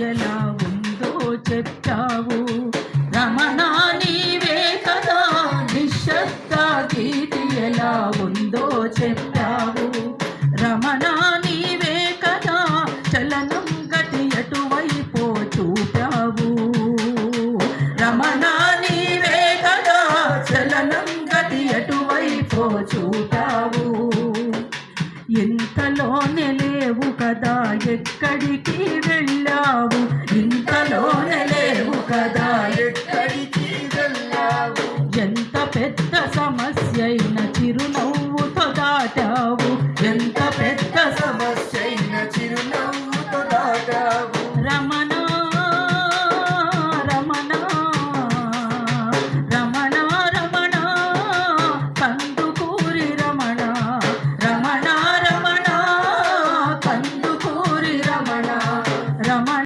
ఎలా ఉందో చెప్పావు. రమణా నీవే కదా నిశ్శబ్ద గీతి ఎలా ఉందో చెప్పావు. రమణా నీవే కదా చలనం గతి ఎటువైపో చూపావు. రమణా నీవే కదా చలనం గతి ఎటువైపో చూపావు. ఇంతలోనే లేవు కదా ఎక్కడికి వెళ్ళావు? ఇంతలోనే లేవు కదా ఎక్కడికి వెళ్ళావు? ఎంత పెద్ద సమస్య అయినా ರಮಣ ರಮಣ